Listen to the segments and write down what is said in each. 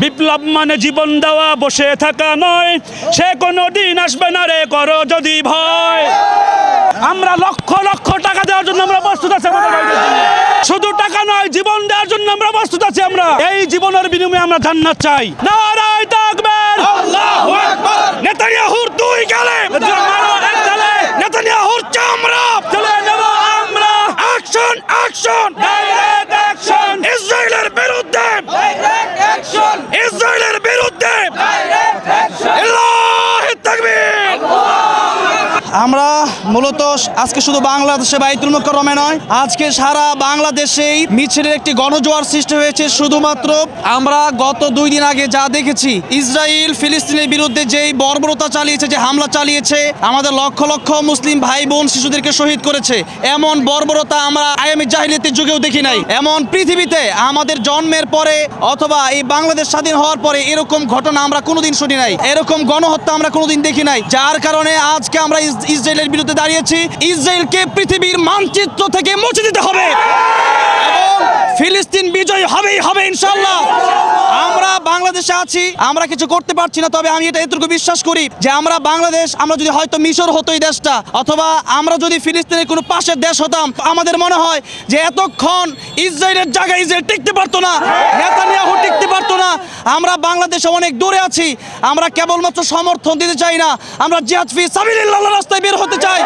বিপ্লব মানে জীবন দেওয়া বসে থাকা নয়। সে কোনো দিন আসবে না রে করো যদি ভয়। আমরা লক্ষ লক্ষ টাকা দেওয়ার জন্য আমরা প্রস্তুত আছি। শুধু টাকা নয় জীবন দেওয়ার জন্য আমরা প্রস্তুত আছি আমরা। এই জীবনের বিনিময়ে আমরা জান্নাত চাই। নারায় তাকবীর। আল্লাহু আকবার। নেতানিয়াহুর দুই গালে। নেতানিয়াহুর চামড়া। চলে যাব আমরা। অ্যাকশন অ্যাকশন ইসরায়েলের বিরুদ্ধে আল্লাহু তাকবীর আমরা মূলত আজকে শুধু বাংলাদেশে বাইতুল মোকরমে নয়, আজকে সারা বাংলাদেশেই মিছিলের একটি গণজোয়ার সৃষ্টি হয়েছে। শুধুমাত্র আমরা গত দুই দিন আগে যা দেখেছি ইসরায়েল ফিলিস্তিনের বিরুদ্ধে যেই বর্বরতা চালিয়েছে, যে হামলা চালিয়েছে, আমাদের লক্ষ লক্ষ মুসলিম ভাই বোন শিশুদেরকে শহীদ করেছে। এমন বর্বরতা আমরা আয়ামি জাহিলিয়াতের যুগেও দেখি নাই। এমন পৃথিবীতে আমাদের জন্মের পরে অথবা এই বাংলাদেশ স্বাধীন হওয়ার পরে এরকম ঘটনা আমরা কোনোদিন শুনি নাই। এরকম গণহত্যা আমরা কোনোদিন দেখি নাই। যার কারণে আজকে আমরা ইসরায়েলের বিরুদ্ধে দাঁড়িয়েছি। ইসরায়েলকে পৃথিবীর মানচিত্র থেকে মুছে দিতে হবে। ফিলিস্তিন বিজয় হবেই হবে ইনশাল্লাহ আমরা বাংলাদেশে আছি, আমরা কিছু করতে পারছি না, তবে আমি এটা এতটুকু বিশ্বাস করি যে আমরা বাংলাদেশ, আমরা যদি হয়তো মিশর হতো এই দেশটা, অথবা আমরা যদি ফিলিস্তিনের কোনো পাশের দেশ হতাম, আমাদের মনে হয় যে এতক্ষণ ইসরায়েলের জায়গায় ইসরায়েল টিকতে পারতো না, নেতানিয়াহু টিকতে পারতো না। আমরা বাংলাদেশে অনেক দূরে আছি, আমরা কেবলমাত্র সমর্থন দিতে চাই না, আমরা জিহাদ ফি সাবিলিল্লাহ রাস্তায় বের হতে চাই,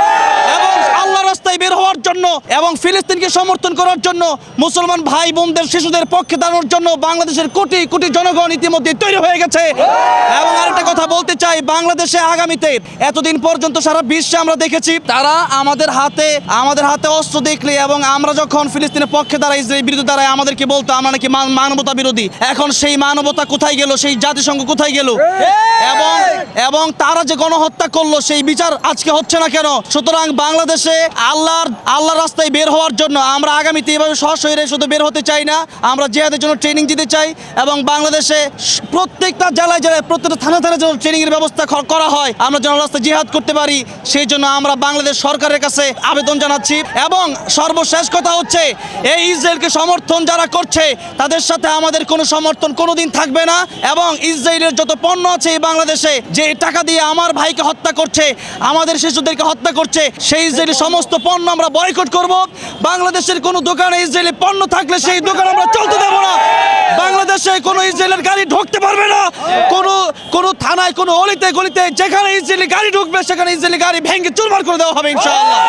এবং আল্লাহ রাস্তায় বের হওয়ার জন্য এবং ফিলিস্তিনকে সমর্থন করার জন্য মুসলমান ভাই বোনদের শিশুদের পক্ষে দাঁড়ানোর জন্য বাংলাদেশের কোটি কোটি জনগণ ইতিমধ্যে তৈরি হয়ে গেছে। এবং আরেকটা কথা বলতে চাই, বাংলাদেশে আগামীতে এতদিন পর্যন্ত সারা বিশ্বে আমরা দেখেছি, তারা আমাদের হাতে আমাদের হাতে অস্ত্র দেখলে এবং আমরা যখন ফিলিস্তিনের পক্ষে দাঁড়াই, ইসরায়েলের বিরুদ্ধে দাঁড়াই, আমাদেরকে বলতো, আমরা নাকি মানবতা বিরোধী। এখন সেই মানবতা কোথায় গেল, সেই জাতিসংঘ কোথায় গেল? এবং এবং তারা যে গণহত্যা করল, সেই বিচার আজকে হচ্ছে না কেন? সুতরাং বাংলাদেশে আল্লাহর আল্লাহর রাস্তায় বের হওয়ার জন্য আমরা আগামীতে এভাবে সশরীরে শুধু বের হতে চাই না। আমরা জেহাদের জন্য ট্রেনিং দিতে চাই এবং বাংলাদেশে প্রত্যেকটা জেলায় জেলায় প্রত্যেকটা থানা থানায় যেন ট্রেনিং এর ব্যবস্থা করা হয়। আমরা যেন রাস্তায় জিহাদ করতে পারি, সেই জন্য আমরা বাংলাদেশ সরকারের কাছে আবেদন জানাচ্ছি। এবং সর্বশেষ কথা হচ্ছে, এই ইসরায়েলকে সমর্থন যারা করছে, তাদের সাথে আমাদের কোনো সমর্থন কোনোদিন থাকবে না। এবং ইসরায়েলের যত পণ্য আছে এই বাংলাদেশে, যে টাকা দিয়ে আমার ভাইকে হত্যা করছে, আমাদের শিশুদেরকে হত্যা করছে, সেই ইসরায়েলি সমস্ত পণ্য আমরা বয়কট করব। বাংলাদেশের কোনো দোকানে ইসরায়েলি পণ্য থাকলে সেই দোকান আমরা চলতে দেবো না। বাংলাদেশে কোনো ইসরায়েলের গাড়ি ঢুকতে পারবে না। কোনো কোনো থানায়, কোনো অলিতে গলিতে যেখানে ইসরায়েলি গাড়ি ঢুকবে, সেখানে ইসরায়েলি গাড়ি ভেঙে চুরমার করে দেওয়া হবে ইনশাআল্লাহ।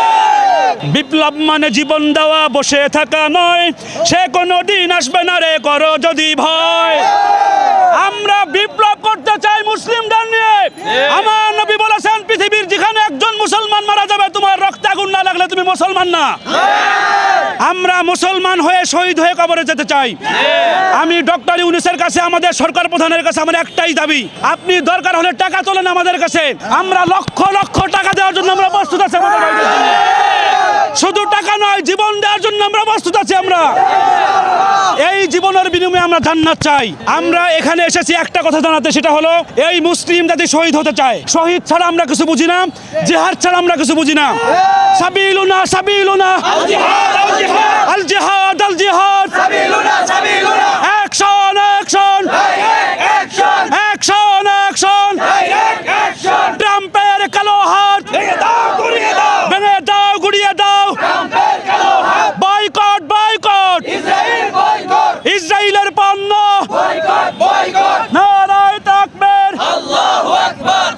বিপ্লব মানে জীবন দেওয়া, বসে থাকা নয়। সে কোনো দিন আসবে না রে, করো যদি ভয়। আমরা বিপ্লব করতে চাই মুসলিমদের নিয়ে। আমার নবী বলেছেন, পৃথিবীর যেখানে একজন মুসলমান মারা যাবে, তোমার রক্তে আগুন না লাগলে তুমি মুসলমান না। আমরা মুসলমান হয়ে শহীদ হয়ে কবরে যেতে চাই। আমি ডক্টর ইউনুসের কাছে, আমাদের সরকার প্রধানের কাছে আমার একটাই দাবি, আপনি দরকার হলে টাকা তোলেন আমাদের কাছে। আমরা লক্ষ লক্ষ টাকা দেওয়ার জন্য আমরা প্রস্তুত আছি। শুধু টাকা নয়, জীবন দেওয়ার জন্য আমরা প্রস্তুত আছি আমরা। এই জীবনের বিনিময়ে আমরা জান্নাত চাই। আমরা এখানে এসেছি, একটা কথা জানাতে, সেটা হলো, এই মুসলিম জাতি শহীদ হতে চায়। শহীদ ছাড়া আমরা কিছু বুঝি না, জেহাদ ছাড়া আমরা কিছু বুঝি না। সাবিলুনা সাবিলুনা। আল জিহাদ আল জিহাদ। আল অ্যাকশন